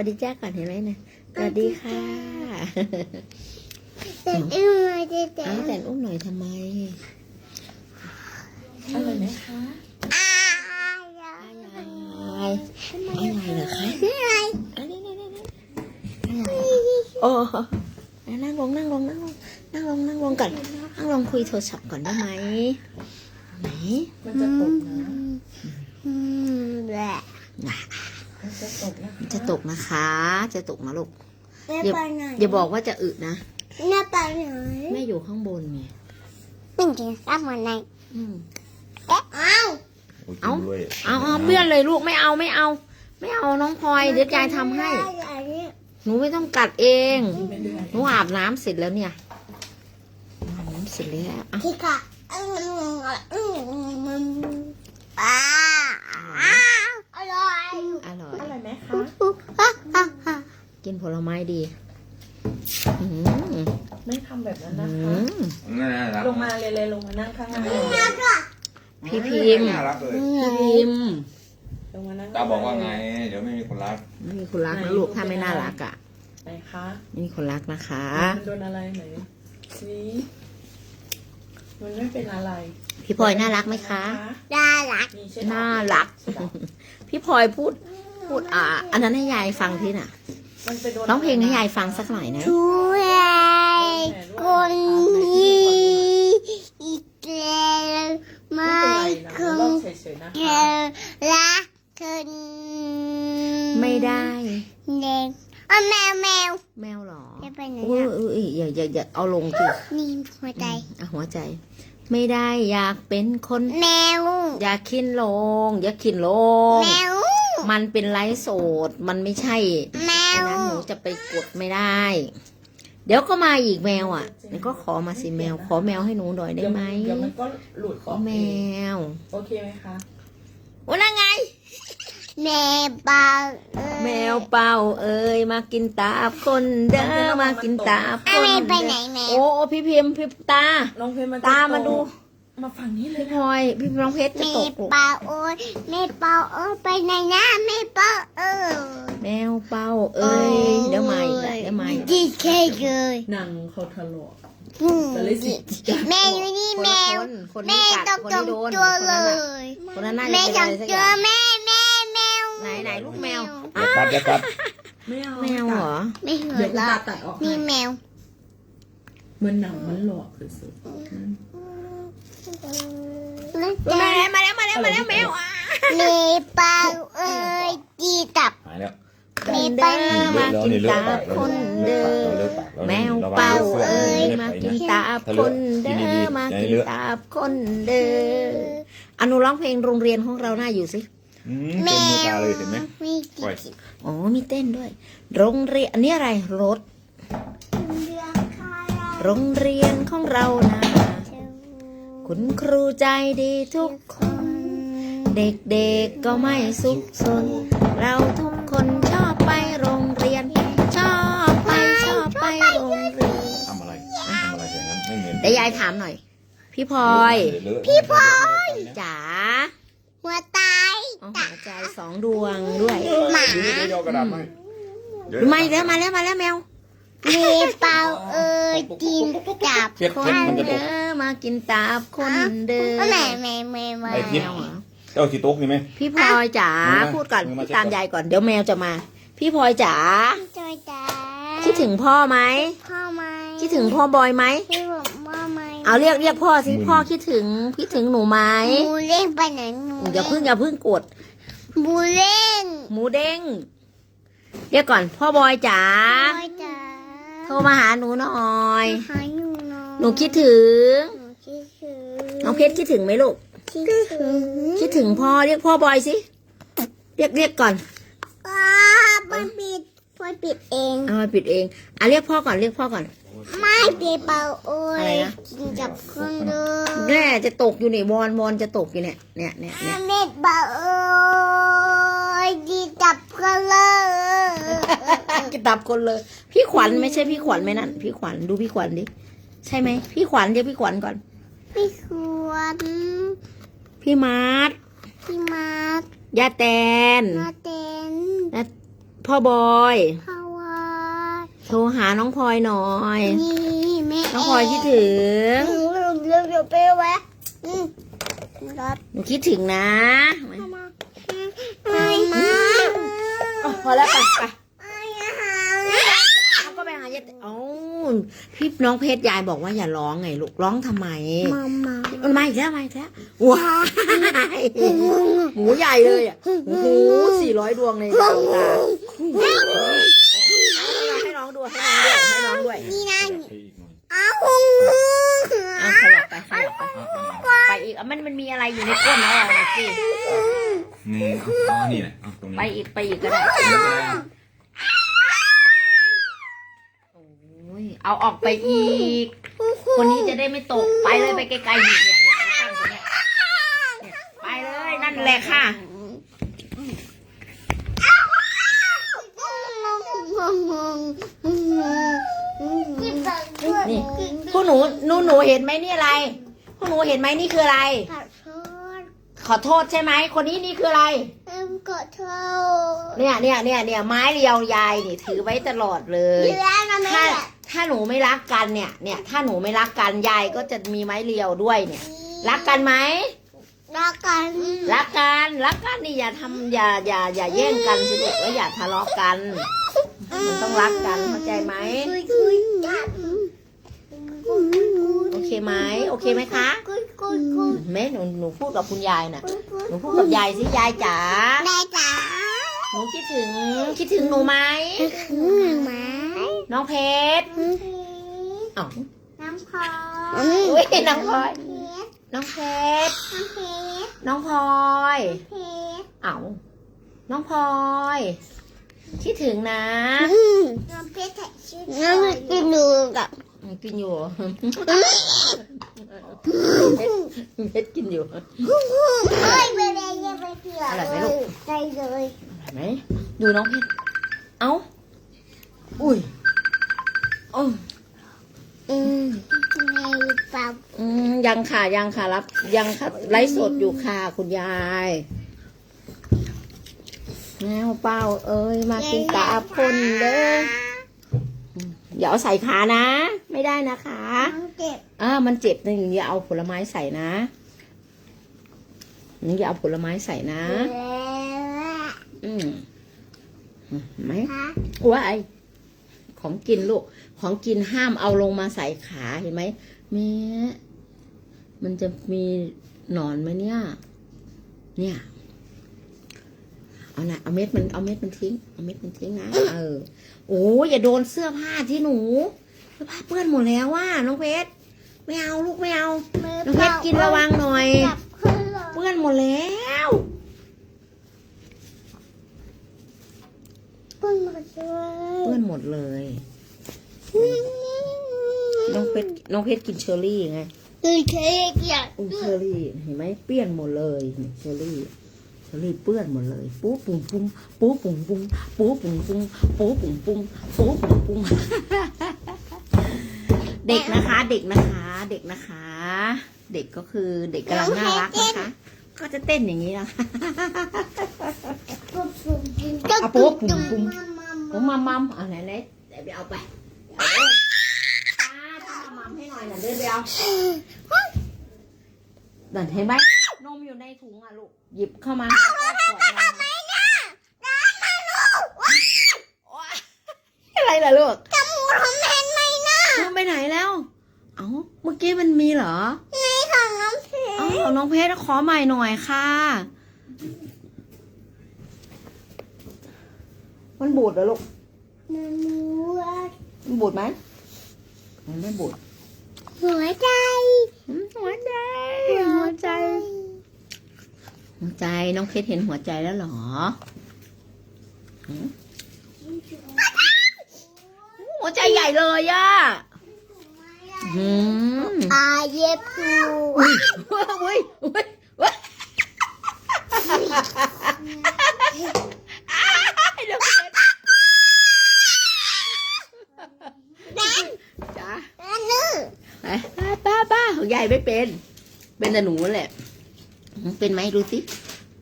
วัสดีจ้าก่อนเห็นไหมเนี่ยสวัสดีค่ะแต่อุ้มมาจะแต่อ้าวแต่อุ้มหน่อยทำไมอร่อยไหมคะอ้าวอะไรอะไรเหรอคะอะไรอันนี้นี่นี่นี่โอ้นั่งลงนั่งลงนั่งลงนั่งลงนั่งลงก่อนนั่งลงคุยโทรศัพท์ก่อนได้ไหมไหนมันจะตกนะอืมแหละมัน จะตกนะคะจะตกนะคะ จะตกนะลูกแม่อย่าไปไหนอย่าบอกว่าจะอึนะแม่ไปไหนแม่อยู่ข้างบนไงไม่ถึงสักวันไหนอืม เอ๊ะอ้าวเอ้าเอาเอาเพื่อนเลยลูกไม่เอาไม่เอา ไม่เอาน้องพลอยเดี๋ยวยายทำให้ อันนี้หนูไม่ต้องกัดเองไม่เดือดหนูอาบน้ำเสร็จแล้วเนี่ยอาบน้ำเสร็จแล้วอะที่ค่ะอืมอืมอืมอ้าวอ้าวอร่ อยอร่อยอร่อยไหมคะฮ่าฮ่าฮ่ากินผลไม้ดีอืมไม่ทำแบบนั้นอืนะคะมน่ารักลงมาเลยเลยลงมานั่งข้างหน้าพี่พิมพ์น่ารักเลยพี่พิมพ์ลงมานั่งตาบอกว่าไง เดี๋ยวไม่มีคนรักไม่มีคนรักนะลูกถ้าไม่น่ารักอะไหนคะไม่มีคนรักนะคะมันโดนอะไรไหนนี่มันไม่เป็นอะไร พี่พลอยน่ารักไหมคะ น่ารักนี่ใช่น่ารัก พี่พลอยพูดพูดอ่า อันนั้นให้ยายฟังที่น่ะมันไปโดนร้องเพลงให้ยายฟังสักหน่อยนะช่วยคนนี้อีกแล้วไม่ไม่คเป็นไรนะลองงเฉยๆนะเจคะอรักเธอไม่ได้เด็กเอาแมวแมวแมวเหรอจะไปไหนอุ้ยอะอุ้ยอย่าอย่าอย่าเอาลงสินี่หัวใจอะหัวใจ ไม่ได้อยากเป็นคนแมวอยากขินลง อยากขินลง แมวมันเป็นไลฟ์โสดมันไม่ใช่แมอันวนั้นหนูจะไปกดไม่ได้ เดี๋ยวก็มาอีกแมวอะเดี๋ยวก็ขอมาสิแมว ขอแมวให้หนูหน่อยได้ไหมเดี๋ยวมันก็หลุดขอออกแมเองวโอเคไหมคะโอ้นั่นไง แมวเปล่าเอ้ยแมวเป่าเอ้ยมากินตาบคนเด้อมากินตาบคอะนไรไปเด้อไหนแมวโอ้โอ้พี่พิมพ์พี่ตา น้องเพลงมันจะตามาดูตกมาฝั่งนี้เลยพี่พลอยพี่น้องเพชรแมจะตวกลูกเปล่าโอ้ยแมวเปล่าโอ้ยไปไหนนะแมวเปล่าเออแมวเป่าเอ้ยเดี๋ยวมาอีกแล้วเดี๋ยวมาอีกแล้วดีเคเลยหนังเขาทะเลาะอืมแต่เลยสิแมวอยู่นี่คนแมละวคนคนแม่นี้กัดต้องคนจนี้งโดนตัวคนนั้นเลน่ะยคนนั้นน่าจะแม่เป็นจัอะงไรสักเจอย่าองแม่แม่แมว ไหนไหนลูกแมวอย่ากัดอย่ากัดไม่เอาแมวเหรอไม่เหืเดี๋อยวหรตาอกตัดออกนี่แมวเหมือนหนังมันหลอกสุดมาแล้วมาแล้วมาแล้วมาแล้วแมวอะแม่เปล่าเอ้ยดีตับ หายแล้วเดินมากินตาบคนเด้อแมวเป่าเอ้ยมากินตาบคนเด้อมากินตาบคนเด้ออนุร้องเพลงโรงเรียนของเราหน้าอยู่สิ อืมเต็มมือตาเลยเห็นไหมไม่ปล่อยกินอ๋อมีเต้นด้วย โรงเรียนอันนี้อะไรรถโรงเรียนของเรานะคุณครูใจดีทุกคน เด็กๆก็ไม่สุขสน เราทุกคนชอบไปโรงเรียน ชอบไปชอบไปโรงเรียน ทำอะไรทำอะไรอย่างนั้นไม่เหม็นเดี๋ยวยายถามหน่อย พี่พลอย พี่พลอยจ๋าหัวตาย เอาหัวใจ สองดวงด้วย หมาเดี๋ยวเดี๋ยวกระดาษมาไม่แล้วมาแล้วมาแล้วแมวแม่เปล่าเอ้ยกินตับเช็ดคเช็ดนมันจะตเด้กอมากินตาบคนเด้อแม่แม่แม่แม่ไอ้พิษแมวเหรอเจ้าสีตกนี่ไหมพี่พลอยจ๋ามือมาพูดก่อนมือมาพูดตามยายก่อนเดี๋ยวแมวจะมา พี่พลอยจ๋าจอยจ้าคิดถึงพ่อไหมพ่อไหมคิดถึงพ่อบอยไหมพี่บอกพ่อไหมเอาเรียกเรียกพ่อสิพ่อคิดถึงคิดถึงหนูไหมบูเล่นไปไหนหนูอย่าเพิ่งอย่าเพิ่งกด บูเล่นหมูเด้ง เรียกก่อน พ่อบอยจ๋าจอยจ้าโทรมาหาหนูหน่อย หาหนูหน่อยหนูคิดถึง หนูคิดถึงน้องเพชรคิดถึงไหมลูก คิดถึงคิดถึงพ่อเรียกพ่อบอยสิ เรียกเรียกก่อนอ้าปอยปิดปอยปิดเอง เอามาปิดเอง อะเรียกพ่อก่อนเรียกพ่อก่อน ไม่ปิดเปล่าโอ้อะไรยนะ กินกับคนเดิมแน่จะตกอยู่นี่วอนวอนจะตกอยู่เนี่ยเนี่ยเนี่ยเนี่ยเม็ดเปล่าโอ้ยกินกับคนเลยกิตับคนเลย พี่ขวัญไม่ใช่พี่ขวัญไหมนั่นพี่ขวัญดูพี่ขวัญดิใช่ไหมพี่ขวัญเดี๋ยวพี่ขวัญก่อน พี่ควรพี่มาร์ทพี่มาร์คยาแตน มาเต้นพ่พ่อบอยเพราะว่า โทรหาน้องพลอยหน่อย นี่แม่น้องพลอยคิดถึงเดี๋ยวเดี๋ยวไปไว้อืมรับหนูคิดถึงนะมาไม่มาอ๋อพอแล้วไปไปไม่หาเอาก็ไปหายายเอ้าพี่น้องเพชรยายบอกว่าอย่าร้องไงลูกร้องทำไมมามามันมาอีกแล้วมาอีกแล้วว้ายหมูใหญ่เลยอะโอ้โหสี่ร้อยดวงในดวงตาให้น้องดูให้น้องด้วยให้น้องด้วย ไปอีกหน่อยเอาอะขยับไปขยับไปอะอะไปอีกอะมันมันมีอะไรอยู่ในก้นเราอะสิ นี่อาเอนี่แหละเอาตรงนี้ไปอีกไปอีกก็ได้ โอ้ยเอาออกไปอีก คนนี้จะได้ไม่ตก ไปเลยไปไกลๆนี่เนี่ยเนี่ยตั้งตรงเนี้ยเนี่ยไปเลยนั่นแหละค่ะ นี่พวกหนูหนูหนูเห็นไหมนี่อะไรพวกหนูเห็นไหมนี่คืออะไร ขอโทษใช่ไหมคนนี้นี่คืออะไรกดเท่าเนี่ยเนี่ยเนี่ยเนี่ยไม้เรียวยายนี่ถือไว้ตลอดเลย เรือนะแม่ถ้าถ้าหนูไม่รักกันเนี่ยเนี่ยถ้าหนูไม่รักกันยายก็จะมีไม้เรียวด้วยเนี่ย รักกันไหมรักกันรักกันรักกันนี่อย่าทำอย่าอย่าอย่าแย่งกันสิลูกแล้วอย่าทะเลาะกัน มันต้องรักกันเข้าใจไหม คุยคุยกัน โอเคไหมโอเคไหมคะคุยคุยคุยแม่หนูหนูพูดกับคุณยายน่ะหนูพูดกับยายสิยายจ๋าได้จ้าหนูคิดถึงคิดถึงหนูไหมถึงไหมน้องเพชรเอ้าน้ำพออุ้ยน้องพลอยเพชรน้องเพชรน้ำเพชรน้องพลอยเพชรเอ้าน้องพลอยคิดถึงนะน้ำเพชรถ่ายชื่อน้ำกินดูกับอืม กินอยู่เพชรกินอยู่เฮ้ยไปเลยยังไปเที่ยอร่อยไหมลูกได้เลยไหมดูน้องเพชรเอ้า อุ้ยโอ้อืมปับอืมยังค่ะยังค่ะรับ ยังค่ะไลฟ์สดอยู่ค่ะคุณยายแมวเป้าเอ้ยมากินกาพ่นเด้อ อย่าเอาใส่ขานะ ไม่ได้นะคะน้องเจ็บอ่ามันเจ็บนะอย่าเอาผลไม้ใส่นะอย่าเอาผลไม้ใส่นะแล้วอืมเห็นไหมคะว้ายของกินลูก ของกินห้ามเอาลงมาใส่ขาเห็นไหมแม่มันจะมีหนอนไหมเนี่ย เนี่ย เอานะเอาเม็ดมันเอาเม็ดมันทิ้ง เอาเม็ดมันทิ้งนะ เออ โอ้ยอย่าโดนเสื้อผ้าที่หนูเสื้อผ้าเปื้อนหมดแล้วว่าน้องเพชรไม่เอาลูกไม่เอามือน้องเพชรกินระวังหน่อยจับขึ้นเลยเปื้อนหมดแล้วเพิ่งมาช่วยเปื้อนหมดเลยน้องเพชรน้องเพชรกินเชอร์รี่ไงคือเค้กอย่างอุ้ยเชอร์รี่เห็นไหมเปื้อนหมดเลยนี่เชอร์รี่ เชอร์รี่เปื้อนหมดเลยปูปุ้งปุ้งปูปุ้งปุ้งปูปุ้งปุ้งปูปุ้งปุ้งปูปุ้งปุ้งเด็กนะคะ เด็กนะคะ เด็กนะคะ เด็กก็คือเด็กกำลังน่ารักนะคะ ก็จะเต้นอย่างนี้นะคะปุ๊บปุ๊บปุ๊บอะปุ๊บปุ๊บปุ๊บมามาผมมัมมัมเอาไหนไหนเดี๋ยวไปเอาไปเอาเด้อป้าทำมัมให้หน่อยน่ะเดินไปเอาดันเห็นไหมน มอยู่ในถุงอะลูก หยิบเข้ามาแล้วก็กดนมอะไรล่ะลูกจมูกทำเห็นไหมนะนมไปไหนแล้ว เอ้า เมื่อกี้มันมีเหรอนี่ของน้ำเพชรเอ้าน้องเพชรขอใหม่หน่อยค่ะ มันบูดเหรอลูกน้ำมูกมันบูดไหมมันไม่บูดหัวใจอืมหัวใจ หัวใจ หัวใจน้องเพชรเห็นหัวใจแล้วเหรอหืมหัวใจใหญ่เลยอะหืมอาเย็บดูอุ้ยอุ้ยอุ้ยอุ้ยเดี๋ยวเพชรจ้าอันนึงไปป้าป้าของยายไม่เป็น เป็นแต่หนูแหละ เป็นไหมดูสิ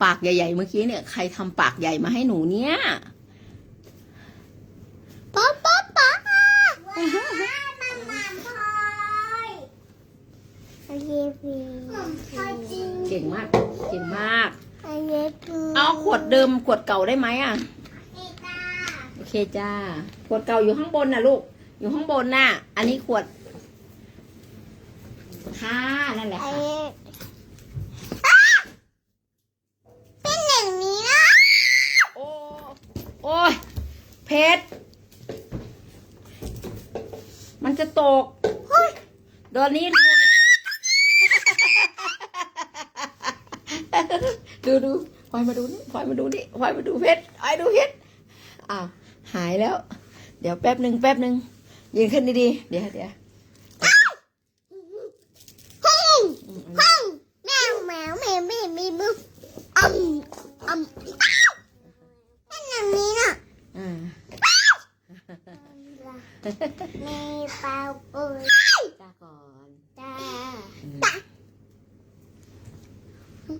ปากใหญ่ๆเมื่อกี้เนี่ยใครทำปากใหญ่มาให้หนูเนี่ยป๊อปป๊อปป๊อปว้าวมัมันพอยโอเพี่เก่งมาก เก่งมาก เอาขวดเดิมขวดเก่าได้ไหมอะโอเคจ้า ขวดเก่าอยู่ข้างบนน่ะลูก อยู่ข้างบนน่ะ อันนี้ขวดค่านั่นแหละค่ะ เพชร มันจะตกเฮ้ยตอนนี้ดูดูดูพลอยมาดูนี่พลอยมาดูนี่พลอยมาดูเพชรพลอยดูเพชรอ้าวหายแล้ว เดี๋ยวแป๊บหนึ่งแป๊บหนึ่งยืนขึ้นดีๆ เดี๋ยวเดี๋ยว ห้องห้องแมวแมวแมวแมวแมวแมวอ่ำอ่ำเป็นอย่างนี้น่ะ อ่า มีเปล่าเปิด จ้าก่อน ตา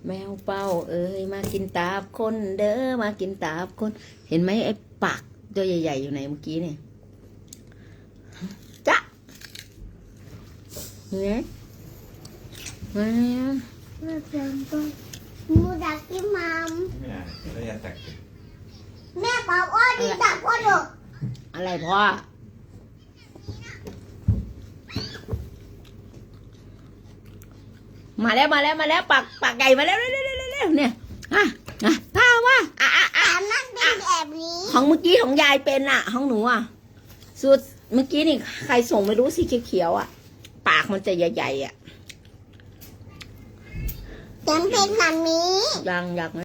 แมวเป้า เอ้ยมา กินตาบคนเด้อมากินตาบคน เห็นไหมไอ้ปากตัวใหญ่ ๆ อยู่ไหนเมื่อกี้เนี่ยจ้ะเงี้ยมาแม่เพียงก็มูดักกินมัมไม่ได้เราอยากตักแม่บอกว่าดีดักพ่อหนูอะไรพ่อมาแล้วมาแล้วมาแล้วปากปากใหญ่มาแล้วเร็วเนี่ยอะอะข้าวว่าอะอะอะ แต่มันเป็นแบบนี้ ของเมื่อกี้ของยายเป็นอะของหนูอะสูตรเมื่อกี้นี่ใครส่งไม่รู้สีเขียวๆอะปากมันจะใหญ่ๆอะแต่มันเป็นแบบนี้ ยังอยาก